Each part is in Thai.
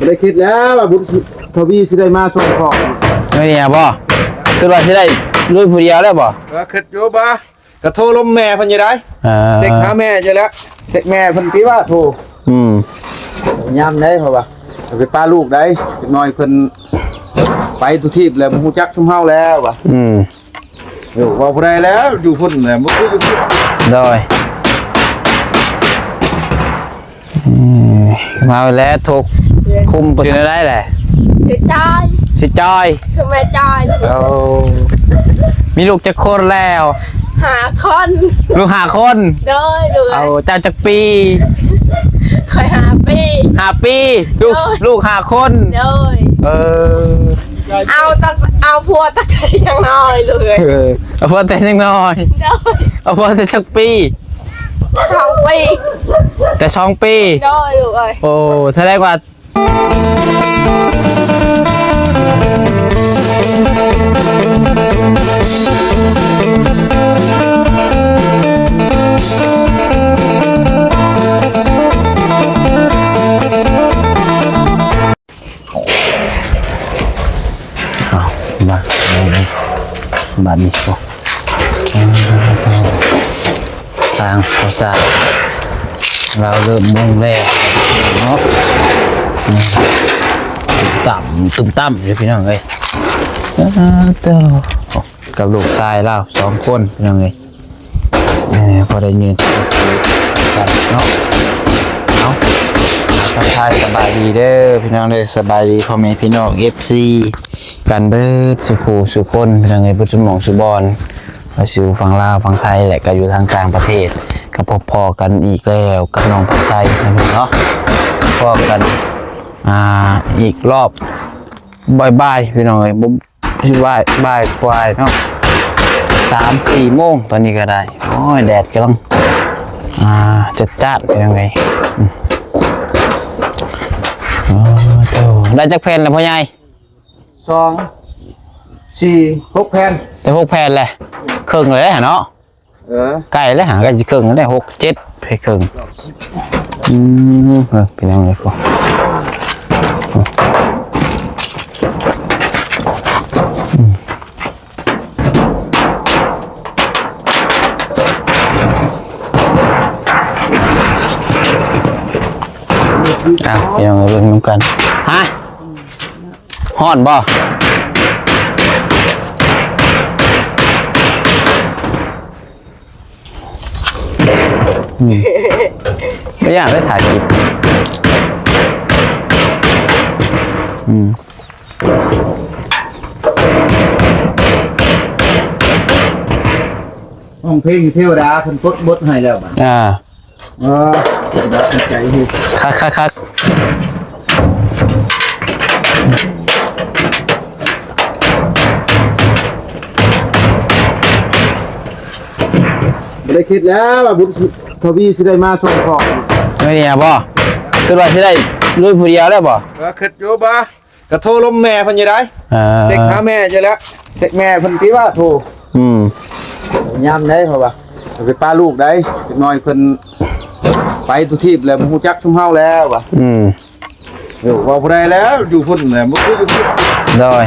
ไม่ได้คิดแล้วว่าบุญทวีสิได้มาส่งของไม่เนี่ยบ่คือว่าสิได้ลุยผู้เดียวแล้วบ่เออคิดอยู่บ่กระโทรลมแม่เพิ่นอยู่ได้เออเซ็กหาแม่อยู่แล้วเซ็กแม่เพิ่นติว่าโทรอืมยามได้เพราะว่าเอาไปป้าลูกได้จักหน่อยเพิ่นไปทุกทีบแล้วบ่ฮู้จักชุมเฮาแล้วว่ะอืมอยู่ว่าบ่ได้แล้วอยู่พุ่นแหละบ่คืออยู่พุ่นโดยอืม มาแล้วถูกคุมปืนได้แหละเสียใจสิจอยคือแม่จอยเลยเอามีลูกจะคนแล้ว หาคนลูกหาคนเด้อยเลยเอาเจ้าจักปีเคยหาปีหาปีลูกโอ้ยลูกหาคนเด้อยเออเอาตั้งเอาพัวตั้งแต่ยังน้อยเลยเออเอาพอแต่ยังน้อยเด้อยเอาพอแต่จักปีสอง ปีแต่สองปีเด้อยลูกเอ้ยโอ้แสดงว่าเอามาเอาเลยบัตรนี้ก็ทางภาษา เราเริ่มมุ่งแรกเนาะนี่ตุ่มต่ำตุ่มต่ำเลยพี่น้องเอ้ยอ่าเต้ากับลูกชายเราสองคนพี่น้องเอ้ยพอได้ยืนซื้อกันเนาะเอาทักทายสบายดีเด้อพี่น้องเด้อสบายดีพ่อแม่พี่น้องเอฟซีกันเบิดสุขูสุคนพี่น้องเอ้ยพุทธมองสุบอลเราสิอยู่ฝั่งลาวฝั่งไทยแหละก็อยู่ทางต่างประเทศ ก็พบพอกันอีกแล้วกับน้องพักไซนะพี่เนาะพอกันอ่าอีกรอบบ่ายๆพี่น้องเอ้ยบ่บ่บ่ายบ่ายกวายเนาะสามสี่โมงตอนนี้ก็ได้โอ้ยแดดกำลังอ่าจัดจ้านเป็นยังไงอืมโอ้โธ่ได้จักแผ่นแล้วพ่อใหญ่สองสี่หกแผ่นแต่หกแผ่นแหละครึ่งเลยเนาะ เออใกล้แล้วหาใกล้จะครึ่องได้หกเจ็ดไปครึ่งอืมเออเป็นยังไงก็อะเป็นยังเบิ่งน้ำกันฮะฮ้อนบ่ ไม่อยากได้ถ่ายคลิปอืมห้องเพลงเทวดาเพิ่นกดบทให้แล้วบัดอ่าเออเทวดาใจเฮ็ดคักคักคักไม่ได้คิดแล้วว่าบุญ ทวีสิได้มาส่งของไม่เนี่ยบ่คือว่าสิได้ลุยผู้เดียวแล้วบ่เออคิดอยู่บ่กระโทรลมแม่เพิ่นอยู่ได้เออเซ็กหาแม่อยู่แล้วเซ็กแม่เพิ่นติว่าโทรอืมยามได้เพราะว่าเอาไปป้าลูกได้จักหน่อยเพิ่นไปทุกทีบแล้วบ่ฮู้จักชุมเฮาแล้วว่ะอืมอยู่ว่าบ่ได้แล้วอยู่พุ่นแหละบ่คืออยู่พุ่นโดย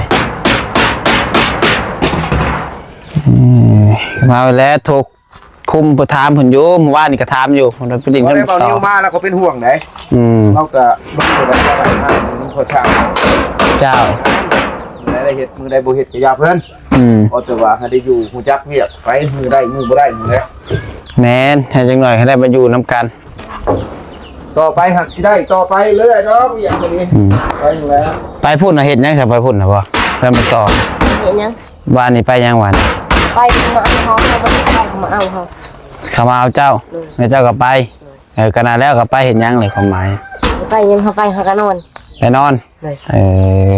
อืมมาแล้วถูก คุมประถามเพิ่นอยู่เมื่อวานนี่ก็ถามอยู่เพิ่นไปดินบ่กันได้เบาต่นิ้วอมาแล้วก็เป็นห่วงได้อืมเราก็บ่ได้ได้ได้มามึงพอช่างเจ้าได้ได้เฮ็ดมือได้บ่เฮ็ดก็อย่าเพิ่นอืมเพราะแต่ว่าให้ได้อยู่ฮู้จักเวียกไปมือได้มือบ่ได้มือแล้วแม่นให้จังหน่อยให้ได้มาอยู่นํกันต่อไปหักสิได้ต่อไปเรื่อยๆเนาะเวียกนี้อืมไปแล้วไปพุ่นน่ะเฮ็ดหยังซะไปพุ่นน่ะบ่เพิ่นมาต่อเห็นยังบ้านนี่ไปยังหวัน ไปมาเอาเขาเขาไม่ได้ไปมาเอาเขาเขามาเอาเจ้าอืมแม่เจ้าก็ไปเออขนาดแล้วก็ไปเห็นยังเลยความหมายไปยังเขาไปเขาก็นอนไปนอนเลยเออ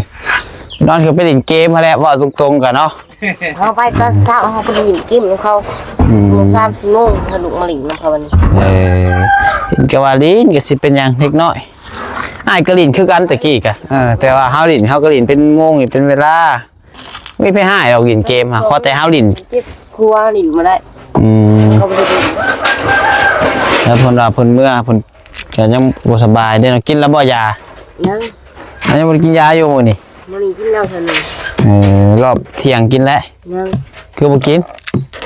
นอนคือไปเล่นเกมมาแล้วว่าตรงๆกันเนาะเขาไปตอนเช้าเขาไปหลินกิ้มของเขาอืมโมงสามสี่โมงเขาลุกมาหลินของเขาวันนี้เออเห็นกะว่าลินก็สิเป็นหยังเล็กน้อยอ้ายก็ลินคือกันตะกี้กะเออแต่ว่าเฮาลินเฮาก็ลินเป็นโมงนี่เป็นเวลา ไม่ไปหายเราลินเกมค่ะขอแต่เฮาลินเจ็บครัวหลินมาได้อืมเขาไปดูแล้วเพิ่นว่าเพิ่นเมื่อเพิ่นก็ยังบ่สบายเด้เนาะกินแล้วบ่ยายังอันนี้บ่ได้กินยาอยู่มื้อนี่มันมีกินแล้วเท่านั้นเออรอบเที่ยงกินแล้วยังคือบ่กิน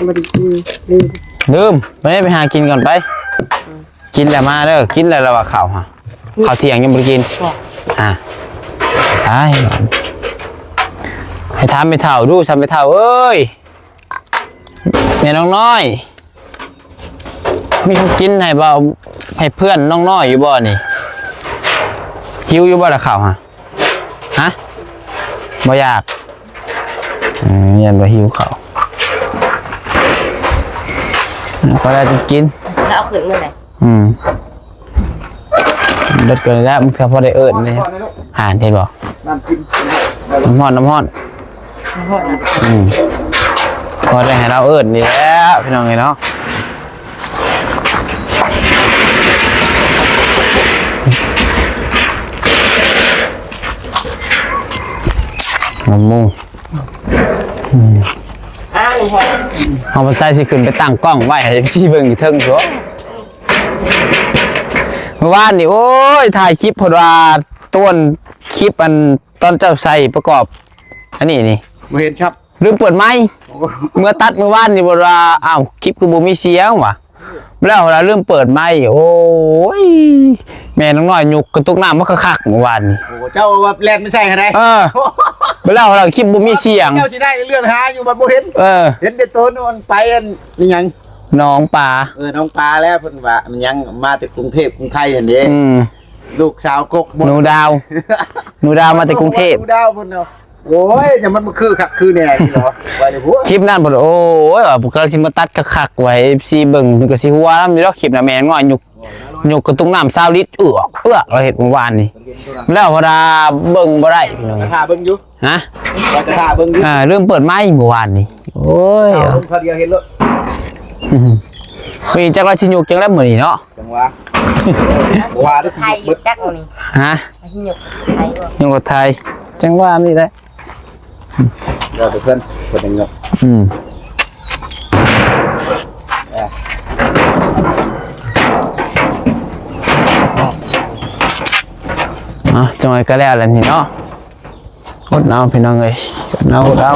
ไม่ได้กินลืมลืมไปไปหากินก่อนไปกินแล้วมาเด้อกินแล้วแล้วว่าข้าวฮะข้าวเที่ยงยังบ่ได้กินอะไป ให้ทำไปเท่าดูทำไปเท่าเอ้ยแม่น้องน้อย มีของกินให้บ่าให้เพื่อนน้องน้อยอยู่บ่นี่หิวอยู่บ่ละข้าวฮะฮะบ่อยากอืมยันว่าหิวข้าวก็ได้จะกินแล้วเอาขึ้นเมื่อไหร่อืมเบิดเกินแล้วมันก็พอได้เอิญเลยก่อนนะลูกหานเห็นบอกน้ำกินน้ำห้อนน้ำห้อน อืมพอได้ให้เราเอิญนี่แหล้วพี่น้องไงเนาะน้ำมูกอ้าวนี่ฮะเอาไปใส่สิขึ้นไปตั้งกล้องไว้ให้พี่เบิ่งอยู่เทิงชัวเมื่อวานนี่โอ้ยถ่ายคลิปเพอว่าต้นคลิปอันตอนเจ้าใส่ประกอบ อันนี้นี่ มาเห็นครับลืมเปิดไม้เมื่อตัดเมื่อวานนี่บอกว่าอ้าวคลิปคือบ่มีเสียงว่ะแล้วเราลืมเปิดไม้โอ้ยแม่น้องน้อยยุกกระตุกน้ำมันคักๆเมื่อวานนี่โอ้เจ้าว่าแลนไม่ใช่ไหมเออแล้วเราคลิปบ่มีเสียงเจ้าสิได้เรื่องหาอยู่บัดบ่เห็นเออเห็นแต่ต้นมันไปอันนี่ยังน้องป่าเออน้องปลาแล้วเพิ่นว่ามันยังมาจากกรุงเทพกรุงไทยอันนี้อืมลูกสาวกกหมดหนูดาวหนูดาวมาจากกรุงเทพดูดาวเพิ่นเอา โอ้ยอย่ามันมาคือคักคือแน่นี่เหรอว่าเดี๋ยวหัวคลิปนั้นบ่โอ้ยว่าบุกสิมาตัดคักๆไว้ FC เบิ่งมันก็สิหัวนำอยู่ดอกคลิปน่ะแม่นว่ายุกยุกกระตุกน้ำ20ลิตรเอือกเอือกเราเฮ็ดเมื่อวานนี่แล้วพอดาเบิ่งบ่ได้พี่น้องจะท่าเบิ่งอยู่ฮะว่าจะท่าเบิ่งอยู่อ่าเริ่มเปิดไม้เมื่อวานนี่โอ้ยเอาลงเขาเดียวเห็นแล้วมีจักราชิยุกจังแล้วมื้อนี้เนาะจังหวะว่าได้ไทยอยู่จักรนี่ฮะไอ้ที่หยกไทยบ่ยังบ่ไทยจังว่านี่แหละ เราไปเพิ่นเพิ่นยังเงาอืมอะจังไว้ก็แล้วแหละนี่เนาะอดเอาพี่น้องเอ้ยอดเอาอดเอา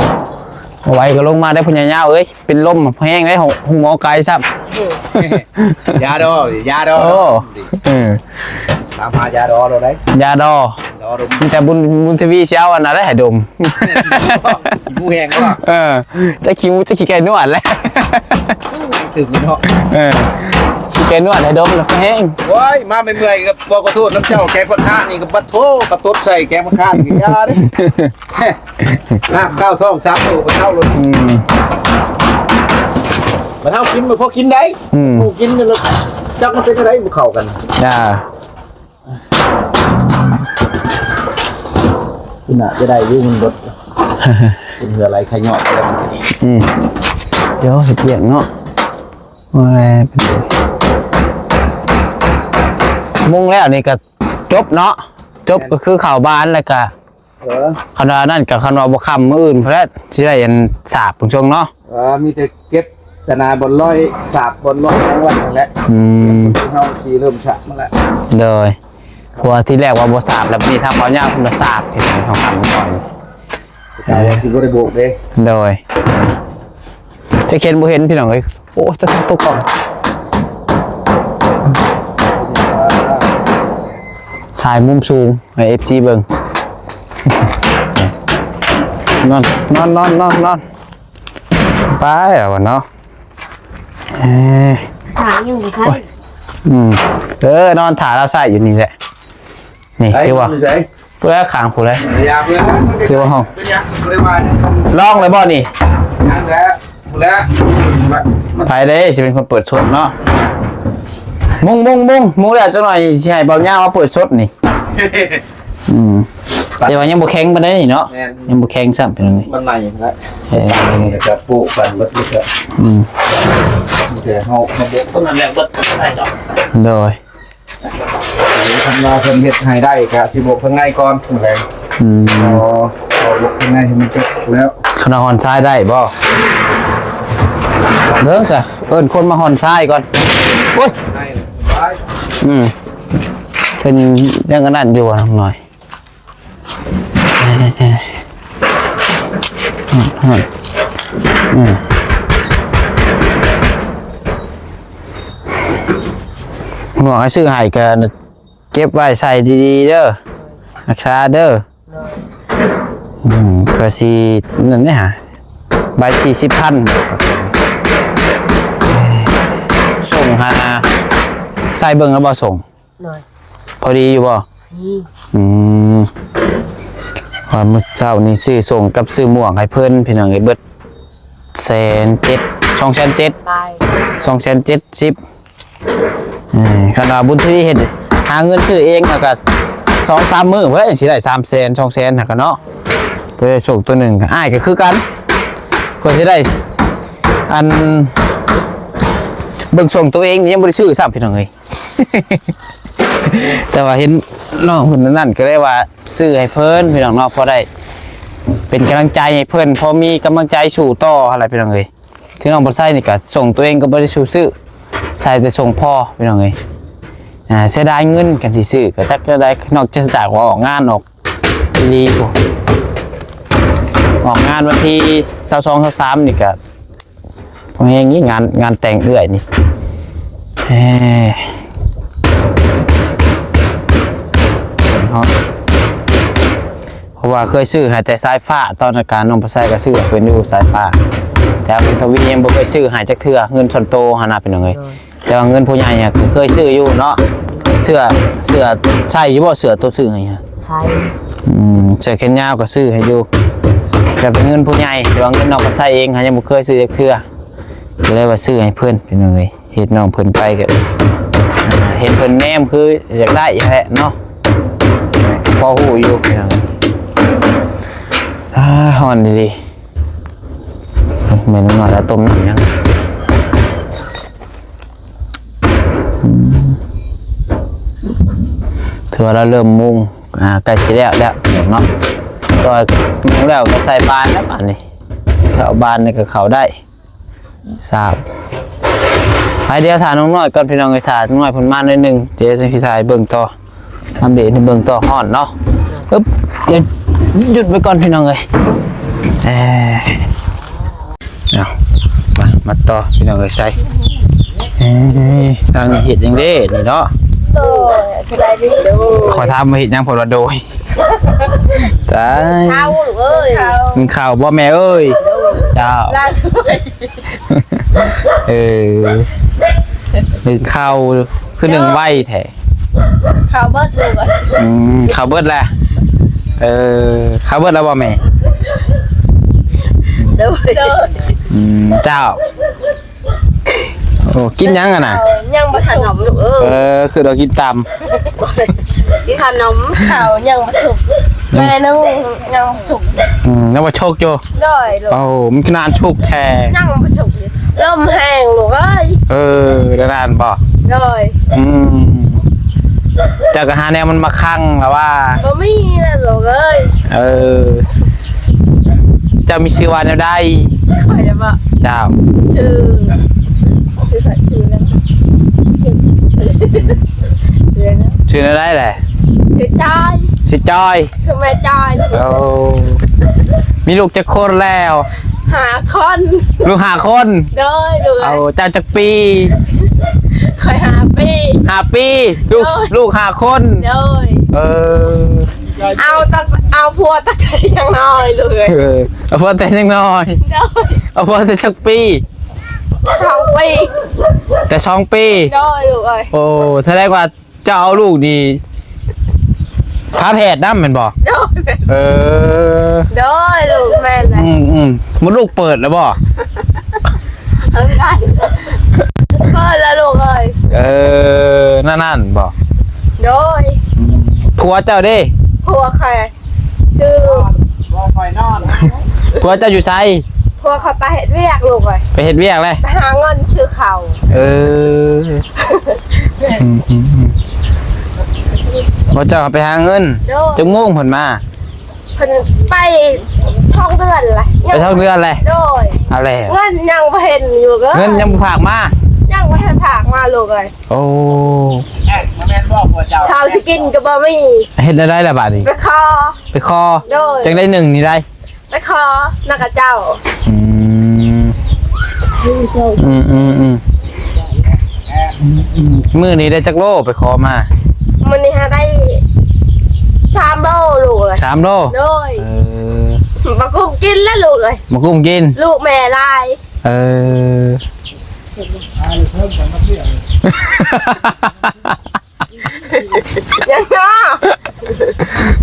เอาไว้ก็ลงมาได้พุ่นยาวๆเอ้ยเป็นลมแห้งได้หงหงหมอไกลซับยาดอยาดอโอ้เออตามหายาดอเราได้ยาดอดอดมมีแต่บุญบุญทวีเช้าอันนั้นได้ให้ดมผู้แหงก็เออจะคิวจะขี้ไก่นวดแล้วถึงเนาะเออขี้ไก่นวดให้ดมแล้วแห้งว้ายมาไม่เมื่อยกับบอกขอโทษน้ำเจ้าแกงผักข้านี่กับบัดโทกับตดใส่แกงผักข้านี่ยาเด้น้ำข้าวท้องซับโอ้ไปเข้าเลยอืมมาเท่ากินมาพอกินได้อืมกูกินนี่แล้วจักมันเป็นอะไรมันเข้ากันจ้า คุณน่ะจะได้รู้มันบดเป็นเหืออะไรใครเหงาะอะไรมันจะดีอืมเดี๋ยวเห็ดเปียกเนาะอะไรเป็นไงมุ่งแล้วนี่ก็จบเนาะจบก็คือข่าวบ้านแล้วก็เออคณะนั่นกับคณะบ่คำมืออื่นเพราะฉะนั้นสิได้ยันสาบพุ่งชงเนาะเออมีแต่เก็บตนาบนร้อยสาบบนร้อยทั้งวันนั่นแหละอืมที่เฮาขี่เริ่มฉะมาแล้วเลย เพราะว่าที่แรกว่าบ่สาบแล้วมีทางเขายากคุณสาบที่ไหนของคำก่อนแต่ว่าที่บ่ได้โบกเด้โดย จะเขียนบ่เห็นพี่น้องเอ้ยโอ้ตะตกกล่องถ่ายมุมสูงให้ FC เบิ่งนอนนอนนอนนอนนอนสบายอะวะเนาะเอ้ยสายยังบ่ไทยอืมเออนอนถ่ายเราใส่อยู่นี่แหละ นี่ไอ้คือว่าไม่ใช่เพื่อขางผู้เลยอยากเลยนะคือว่าห้องเป็นยังเลยว่าลองเลยบ่นี่ยังแล้วแล้วไผเด้จะเป็นคนเปิดสดเนาะมุงมุงมุงมุงแล้วจังหน่อยสิให้เบาหญ้ามาเปิดสดนี่อืมแต่ว่ายังบ่แข็งปานใดนี่เนาะแม่นยังบ่แข็งซ้ำเป็นจังได๋มันไหนแล้วเอ้ยจะปลูกกันเบิดเบิดอืมเดี๋ยวเฮามาบกต้นนั้นแหละเบิดได้ดอกโดย ทำนาเพิ่นเฮ็ดให้ได้ก็สิบกข้างในก่อนแหละอืมพอพอบกข้างในให้มันจบแล้วคณะฮอนทรายได้บ่เบิ่งซะเอิ้นคนมาฮอนทรายก่อนโอ้ยให้ไปอืมเป็นยังกันนั่นอยู่อะหน่อยหมวกให้ซื้อให้กัน เก็บไว้ใส่ดีๆเด้อรักษาเด้ออืมเพื่อสินั่นเนี่ยฮะใบสี่สิบพันส่งหาใส่เบิ่งแล้วบ่ส่ง หน่อยพอดีอยู่บ่พี่อืมว่าเมื่อเช้านี่ซื้อส่งกับซื้อหมวกให้เพิ่นพี่น้องไอ้เบิดแสนเจ็ดช่องแสนเจ็ด ไปสองแสนเจ็ดสิบขนาดบุญที่เห็นหาเงินซื้อเองแล้วก็สองสามมือเพื่อสิได้สามแสนสองแสนหักกันเนาะเพื่อส่งตัวหนึ่งอ้ายก็คือกันเพื่อสิได้อันเบิ่งส่งตัวเองยังบริซื้อซ้ำพี่น้องเลยแต่ว่าเห็นน้องคนนั้นก็ได้ว่าซื้อให้เพิ่นพี่น้องเนาะพอได้ เป็นกำลังใจให้เพิ่นพอมีกำลังใจสู่ต่ออะไรพี่น้องเลยที่น้องบอไซนี่ก็ส่งตัวเองก็บริสุทธิ์ซื้อใส่แต่ส่งพ่อพี่น้องเลย อ่าเสียดายเงินกันที่ซื้อก็จักได้นอกจากจากว่าออกงานออกดีกว่าออกงานวันที่22 23นี่ก็ผมเองนี่งานงานแต่งเอื้อยนี่เอ้เพราะว่าเคยซื้อให้แต่สายฟ้าตอนอาการน้องประไซก็ซื้อเพิ่นอยู่สายฟ้าแต่คุณทวียังบ่เคยซื้อให้จักเทื่อเงินส่วนโตหานาเป็นยังไง แต่ว่าเงินผู้ใหญ่อะเคยซื้ออยู่เนาะเสื้อเสื้อใช่อยู่บ่เสื้อตัวซื้อให้ฮะใส่อืมเสื้อแขนยาวก็ซื้อให้อยู่แต่เป็นเงินผู้ใหญ่แต่ว่าเงินนองประไซเองหายังบ่เคยซื้อจักเทื่อก็เลยว่าซื้อให้เพิ่อนเป็นยังไงเฮ็ดน้องเพิ่นไปก็เห็นเพิ่นแนมคืออยากได้แหละเนาะพอฮู้อยู่เป็นยังไงอ่าหอนดีดีเหม็นหน่อยแล้วต้มหนังยัง ถือว่าเราเริ่มมุงอ่าใกล้สิแล้วแล้วเนาะก็มุงแล้วก็ใส่บานแล้วบานนี่ถ้าเอาบานนี่ก็เขาได้ทราบไปเดี๋ยวถ่ายน้องน้อยก่อนพี่น้องไปถ่ายน้องน้อยผลมาหน่อยหนึ่งเดี๋ยวจะสิถ่ายเบิ่งต่อทำเดี๋ยวเบิ่งต่อห่อนเนาะปึ๊บเดี๋ยวหยุดไปก่อนพี่น้องเลยเอ้ยเอามามาต่อพี่น้องเอ้ยใส่เอ้ยทางเห็ดยังเด้นี่เนาะ บายดีดูขอทำมาเห็ดยังผลว่าโดยตายข้าวหรือเอ้ยข้าวมึงข่าวบ่แม่เอ้ยเจ้าล่าช่วยเออหนึ่งข้าวคือหนึ่งไหวแท้ข้าวเบิดดูก่อนอืมข้าวเบิดแหละเออข้าวเบิดแล้วบ่แม่เดี๋ยวเดี๋ยวอืมเจ้า โอ้กินยังอะน่ะ ยังมาขนมลูกเอ้เอยอคือเรากินตำกินขนมข้าวยังมาถูกแม่นึงยังถูกอืมแล้วว่าโชคโจได้ลูกโอ้มันนานโชคแท้ยังมาถูกเริ่มแห้งลูกเอ้ยเออได้นานบ่ได้อืมจากหาแนวมันมาคั่งแล้วว่า บ่มีนะลูกเอ้ยเออ เจ้ามีชื่อว่าแนวใดคอยจะบอกเจ้าชื่อ ชื่อสัตว์ชื่อแล้วเรียนนะชื่อนวใดแหละชื่อจอยชื่อจอยชื่อแม่จอยลูกโอ้มีลูกจะคนแล้ว หาคนลูกหาคนเด้อลูกเอาเจ้าจักปีคอยหาปีหาปีลูกลูกหาคนเด้อเออเอาตั้งเอาพัวตั้งแต่ยังน้อยเลยเออเอาพอแต่ยังน้อยเอเอาพอแต่จักปีสอง ปีแต่สองปีเด้อลูกเอ้ยโอ้แสดงว่าเจ้าเอาลูกนี่พาแพทย์น้ำแมันบอกเด้อเออเด้อลูกแม่เลยอืมอืมมันลูกเปิดแล้วบ่เออได้เพิ่นแล้วลูกเอ้ยเออนั่นนั่นบอกเด้อผัวเจ้าเด้พัวใครชื่อบ่คอยนอนผัวเจ้าอยู่ไส พัวเขาไปเห็ดเวียกลูกเอ้ยไปเฮ็ดเวียกเลยไปหาเงินชื่อเขา เอออืมอืมอืมผัวเจ้าไปหาเงินเด้อจะง่วงผลมาเพิ่นไปท่องเดือนเลยไปเท่าเดือนเลยโดยเอาแล้วเงินยังบ่เห็นอยู่ก็เงินยังบ่ฝากมา ยังว่าถากมาลูกเลยโอ้แม่มาแม่นบอกว่าเจ้าข้าวที่กินก็บ่มีเฮ็ดได้ได้ละบาดนี้ไปคอไปคอโดยจังได้หนึ่งนี่ได้ ไปคอนักกะเจ้าอืมอืมอืมอืมมือนี้ได้จักโลไปคอมามันนี่ฮะได้สามโลลูกเลยสามโลโดยเออมากุ้งกินแล้วลูกเลยมากุ้มกิน ลูกแม่ลายเออยังเนาะ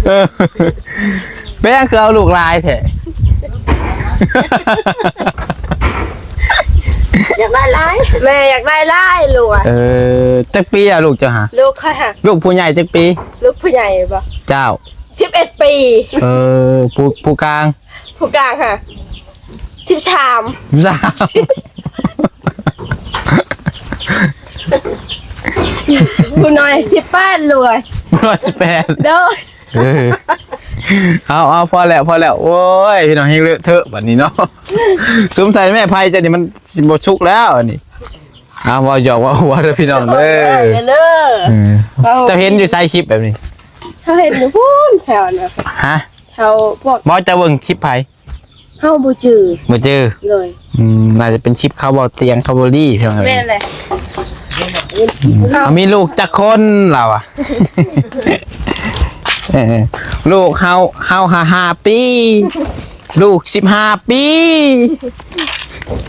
เออแป้งคือเอาลูกลายแท้อ ยากได้ลายแม่อยากได้ลายลูกอะเออจักปีอะลูกเจ้าหาลูกค่ะ ลูกผู้ใหญ่จักปี ลูกผู้ใหญ่ปะเจ้าสิบเอ็ดปี เออผู้ผู้กลางผู้กลางค่ะสิบสามสาวผู้น้อยสิบแปดลูกเลยร้อยสิบแปดเด้อ เออเอาเอาพอแล้วพอแล้วโอ้ยพี่น้องให้เลอะเทอะแบบนี้เนาะซุ้มใส่แม่ไพ่จะนี่มันสิบชุกแล้วอันนี้เอาว่าหยอกว่าหัวเด้อพี่น้องเด้อเด้อเออจะเห็นอยู่ใส่คลิปแบบนี้เขาเห็นอยู่พูนแถวนะฮะแถวพวกบอจะเบิ่งคลิปไพ่เฮาบูจือมาเจอเลยอืมน่าจะเป็นคลิปเขาบอกเตียงเขาบอรี่พี่น้องเอ้แม่ยนเลยเอามีลูกจักคนเราอะ เออลูกเฮาเฮาห้าห้าปี ลูกสิบห้าปี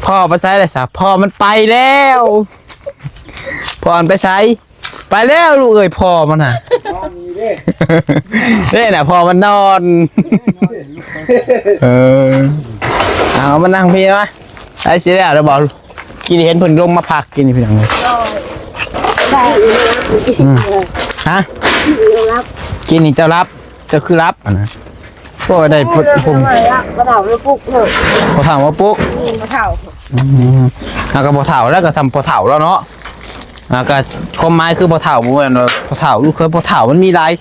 พ่อไปใช้เลยสะพ่อมันไปแล้วพ่อมันไปใช้ไปแล้วลูกเอ้ยพ่อมันน่ะนี่น่ะพ่อมันนอนเออเอามานั่งพี่นะไอ้เสียแล้วเดี๋ยวบอกกินเห็นเพิ่นลงมาพักกินนี่พี่น้องเลยได้ ฮะกินนี่เจ้ารับเจ้าคือรับอะนะพวกได้พุทธภูมิมาละมาถามมาปลุกเถอะพอถามว่าปุ๊กมาเถ่าแล้วก็พอเถ่าแล้วก็ทำพอเถ่าแล้วเนาะแล้วก็ความหมายคือพอเถ่าบ่แม่นว่าพอเถ่าลูกเคยพอเถ่ามันมีหลาย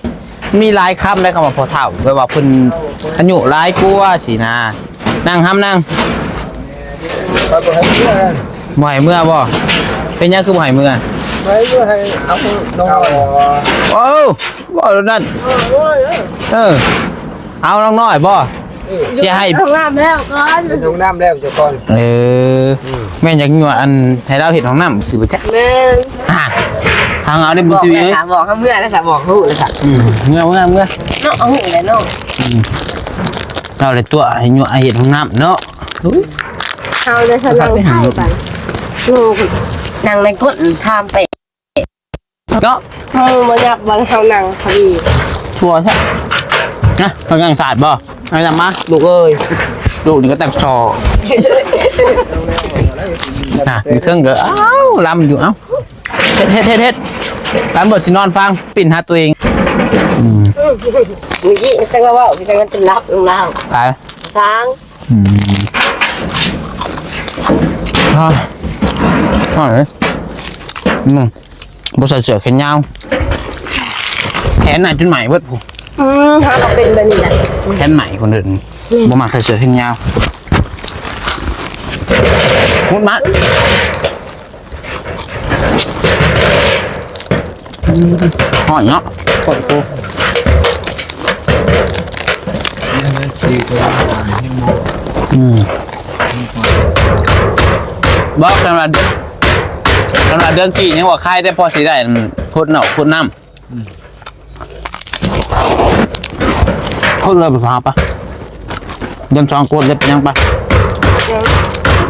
มันมีหลายคำได้คำว่าพอเถ่าแปลว่าเพิ่นขยุหลายกลัวาสินะนั่งห้ามนั่งไปบ่ให้เชื่อนะบ่ให้เมื่อบ่เป็นหยังคือบ่ให้เมื่อ ไปบ่ให้เอาน้องโอ้บ่แล้วนั่นเออเอาน้องน้อยบ่เสียให้ทำงานแล้วก่อนเป็นห้องน้ำแล้วเจ้าก่อนเออแม่นอยากหนวดอันให้เราเห็นของน้ำสิบ่จักแม่อ่าทางเอาได้บุญทีวีถามบอกเขาเมื่อแล้วสามบอกเขาเลยค่ะอืมเมื่อเมื่อเมื่อน้องเอาหูเลยน้องเราเลยตัวให้หนวดให้เห็นของน้ำเนาะอุ๊ยเอาเลยฉันลองใช่ไปลูกนั่งในก้นทำไป เนาะเฮามาอยากบังเฮานังพอดีชัวร์ใช่นะกำลังสาดบ่อะไรจำมาลูกเอ้ยลูกนี่ก็แต่งชออะมีเครื่องเด้ออ้าวลำอยู่เอ้าเฮ็ดเฮ็ดเฮ็ดเฮ็ดลำบทสินอนฟัง ปิ่นหาตัวเองอืมเมื่อกี้จังว่าจังว่าจะรับลงแล้วไปสร้างอืมอ่าอ่าเลยอืม บใส่เสื้อแขนยาวแขนไหนจนใหม่เบิดผู้อืมถ้าเราเป็นแบบนี้แหละแขนใหม่คนอื่นบ่มาใส่เสื้อแขนยาวมุดมัดห่อยเนาะกดกูนี่สี่ตัวยังมองอืมบอกขนาดเดือน ขนาดเดือนสี่ยังว่าค่ายได้พอสีได้พุดเนาะพุดน้ำพุดเลยไปพาปะเดือนสองกดเล็บยังปะ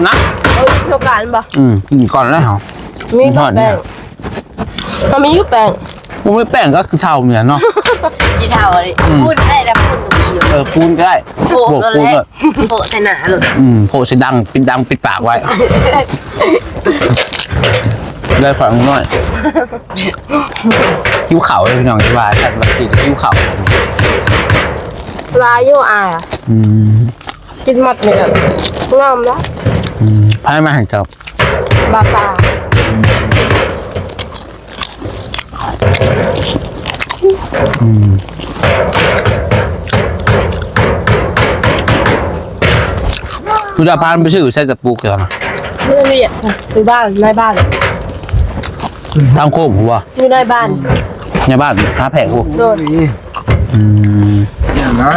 นะเอาโชการบ่อืมกินก่อนแล้วเหรอมีทอดเนี่แป้ยงมันมีอยู่แป้งกูไม่แป้งก็คือเท่าเนี่ยเนาะกี่เท่าเลยพูดได้แล้วพูดกับพี่อยู่ เออปูนก็ได้โผล่โบกเลยปูนเลยโผล่ใส่หนาเลยอืมโผล่สีดังปิดดังปิดปากไว้ ได้ฝังหน่อยคิ้วเข่าเลยพี่น้องที่ว่าแต่บางทีคิ้วเข่าปลาอยู่อะอืมกินหมดเลยอะงามแล้วอืมพายมาแห่งเจ้าบาปลา คุณจะพานไปชื่อใช้ตะปูเกี่ยวนะเรื่องเรียกไปบ้านในบ้านทางโค้งหัวอยู่ในบ้านในบ้านหาแผงหัวโดนอืมอย่างนะ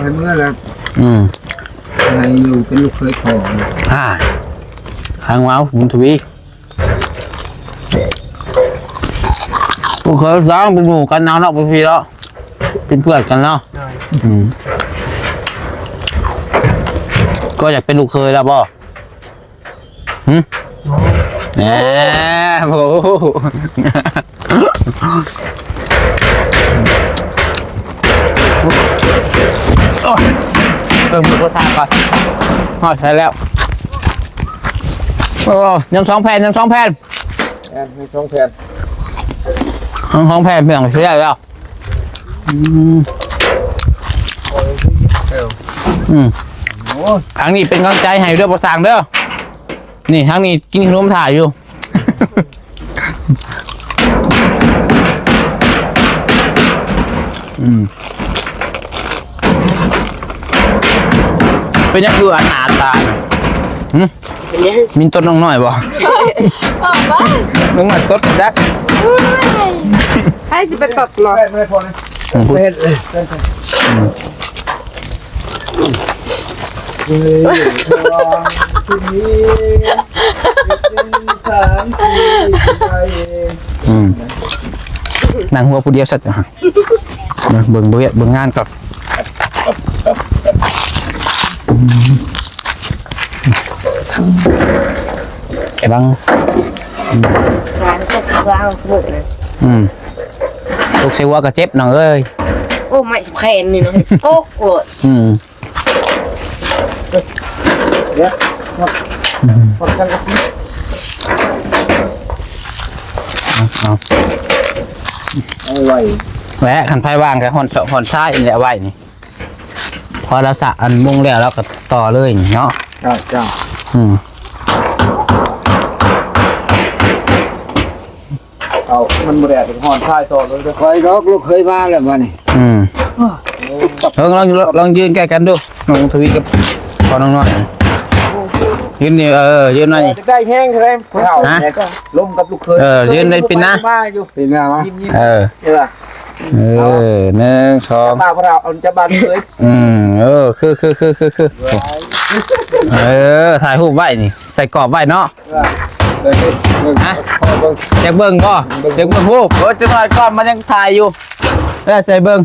เห็นเมื่อแล้วอืมในอยู่เป็นลูกเคยขออ่าทางว้าวบุญทวีพวกเคยสร้างเป็นหมู่กันเนาะเนาะเป็นพี่แล้วเป็นเพื่อนกันเนาะอืม ก็อยากเป็นลูกเคยแล้วบ่หืมแหมโอ้โหโอ้ยเปิดมือโคทางก่อนอ๋อใช้แล้วโอ้ยังสองแผ่นยังสองแผ่นแอนมีช่องแผ่นยังสองแผ่นเปลี่ยนเสียแล้วอืมอืม ทางนี้เป็นกำลังใจให้เด้อประสางเด้อ นี่ทางนี้กินขนมถ่ายอยู่อืมเป็นยังคืออนาตาน่ะหึเป็นยังมีต้นน้องน้อยบ่ออกบ้านน้องน้อยต้นจักให้จะไปตบหรอแผ่นไม่พอนะแผ่นเลยแผ่นเฮ้ยทีนี้สามสี่ไป อืมนางหัวผู้เดียวสัจจะหักเบิ่งเบิ่งเบิ่งงานก่อนไอ้บังร้านก็คือว่าเอาสมุดนะอืมลูกเสียวัวก็เจ็บน้องเอ้ยโอ้ไม่สำคัญนี่เนาะโก๊กโกรธอืม พอกันกระซิบเอาเอาไว้แหวะขันไพ่ว่างกับหอนเสาะหอนซ้ายนี่แหละไว้นี่พอเราสะอันมุ่งแล้วเราก็ต่อเลยเนาะจ้าจ้าอืมเอามันบ่แดดเป็นหอนชายต่อเลยเด้อคอยดอกลูกเคยมาแล้วมานี่อืมลองลองลองยืนใกล้กันดูน้องทวีกับ พอน้องน้อยยืนนี่เออยืนหน่อยนี่ได้แห้งใช่ไหมเท่าฮะเนี่ยก็ล้มกับลูกเคยเออยืนในปีนนะมาอยู่ปีนหน้ามายิ้มยิ้มเออเออเออหนึ่งสองมาพวกเราเอาจะบานเคยอืมเออคือคือคือคือคือเออถ่ายรูปไว้นี่ใส่กรอบไว้เนาะเออเออฮะพอเบิ่งอยากเบิ่งก็อยากเบิ่งรูปเออจะหน่อยก่อนมันยังถ่ายอยู่แล้วใส่เบิ่ง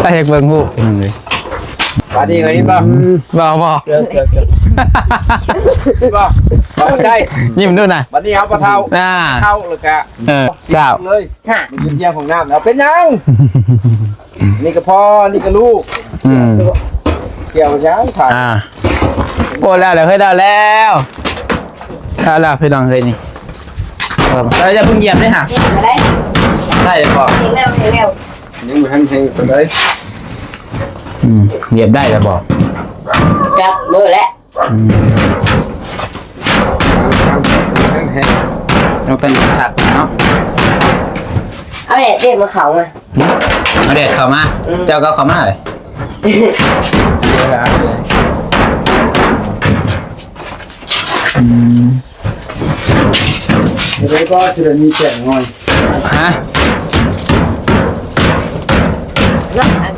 ไปอยากเบิ่งรูปเป็นไงบาดีไงบ้างบ่บ่เจอเจอเจอบ้าบ้าใช่ยิ้มดูนะวันนี้เอาปลาเท่าน่าเท่าเลยกะเออเจ้าเลยฮะมันยิ้มแย้มของน้ำเอาเป็นยังนี่ก็พ่อนี่ก็ลูกอืมเกี่ยวช้างผ่านอ่าโอ้แล้วแล้วเฮ้ยได้แล้วได้แล้วพี่น้องเฮ้ยนี่เออเราจะเพิ่งเหยียบได้ฮะเห็นมาได้ได้เลยพอเห็นแล้วเห็นแล้วยังไม่ทันเฮงคนเลย อืมเหยียบได้แล้วบอกจับมือแล้วอืมทันเฮงเราเป็นถักเนาะเอาเนี่ยเด็ดมาเขามาเอาเด็ดเข้ามาอืมเจ้าก็เข้ามาเลยเดี๋ยวก็จะมีแจกงอยฮะแล้วฮะ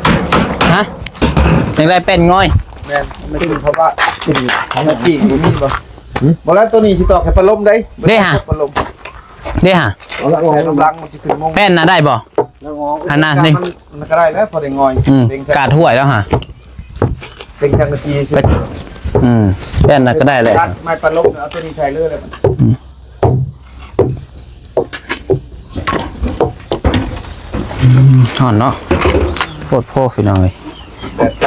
ยังได้เป็นง่อยแม่ไม่ถึงเพราะว่าทำมาจีกูนี่บ่บอแล้วตัวนี้ชิตอกให้ปลาลมได้ปลาลมเด้ฮะเอาละใช้ลมลังมันจะขึ้นมงแป้นน่ะได้บ่แล้วงออันนั้นนี่มันก็ได้แล้วพอได้งอยอืมเต็งกาดห่วยแล้วฮะเต็งจังกะซีสิไปอืมแป้นน่ะก็ได้เลยไม่ปลาลมเอาตัวนี้ใช้เลยเลยมันถอนเนาะโคตรโพพี่น้องเลย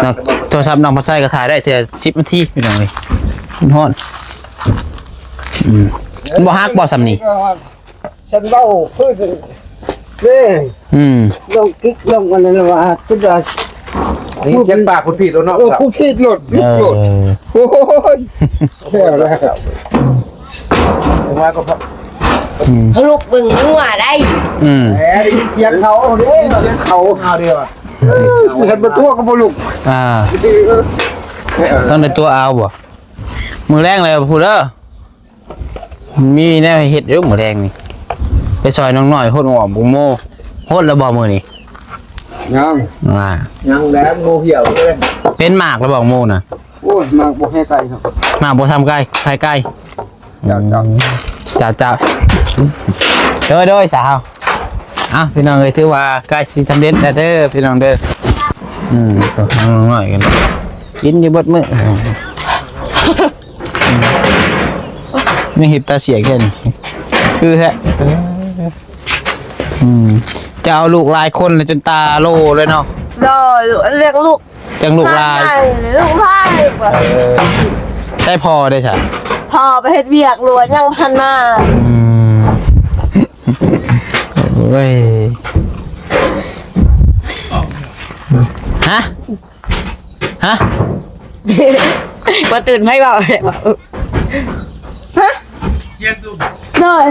นักโทรศัพท์น้องมาใส่ก็ถ่ายได้เท่าสิบนาทีพี่น้องเลยคุณฮอนอืมบ่ฮักบ่สำนีฉันเบ้าพืชเร่อืมลงกิ๊กลงกันเลยว่าจะได้นี่เสียงปากคุณพี่ตัวเนาะเออผู้คิดหลดเอหลดอโอ้ยแค่แล้วผมว่าก็พับอืมลูกบึงนัวได้อืมแหมได้ยินเสียงเขาเด้เสียงเขาเอาเดียวอะ เห็นมาตัวก็บ่ลุกอ่า ต้องในตัวเอาบ่มือแรงเลยพูดเด้อมีแนวให้เฮ็ดเรื่องหมูแดงนี่ไปซอยน้องน้อยโหดหอมบุงโมโหดแล้วบ่มือนี่ยังอ่ายังแล้วงูเหี่ยวเลยเป็นหมากแล้วบอกโมน่ะโอ้ยมากบ่ให้ไกลครับหมากบ่ทำใกล้ใกล้ใกล้เจ้าเจ้าเจ้าเจ้าเด้อเด้อสาว อะพี่น้องเอ้ยถือว่าใกล้สิสำเร็จแล้วเด้อพี่น้องเด้ออืมน้องน้อยกันกินอยู่บดมื้อนี่เห็บตาเสียแค่นี้คือแท้อืมจะเอาลูกหลายคนเลยจนตาโลเลยเนาะรอลูกเรียกลูกจังลูกลายลูกพายว่พอได้ใช่พอไปเฮ็ดเวียกล้วนยังพันมาอืม เว้ยฮะ ฮะว่าตื่นไม่เบาเลยว่าเลย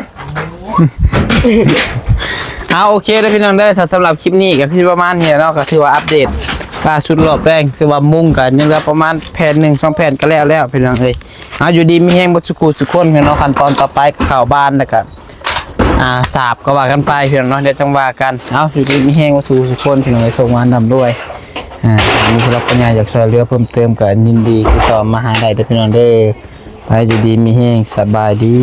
เอาโอเคเลยพี่น้องได้อสำหรับคลิปนี้กับพี่ประมาณนี้เนาะก็ถือว่าอัปเดตล่าสุดรอบแรกถือว่ามุ่งกันยังเหลือประมาณแผ่นหนึ่งสองแผ่นก็แล้วแล้วพี่น้องเอ้ยเอาอยู่ดีมีแห้งบดสุขุสุขคนพี่น้องขั้นตอนต่อไปก็ข่าวบ้านนะครับ อ่าสาบก็ว่ากันไปเพี่น้องเนาะเดี๋ยวจังว่ากันเอาอยู่ดีมีแห้งว่าสู่สุขคนถึงไปส่งมานำด้วยอ่ามีผู้รับปัญญาอยากช่วยเหลือเพิ่มเติมก็ยินดีติดต่อมาหาได้เด้อพี่น้องเด้อไปอยู่ดีมีแห้งสบายดี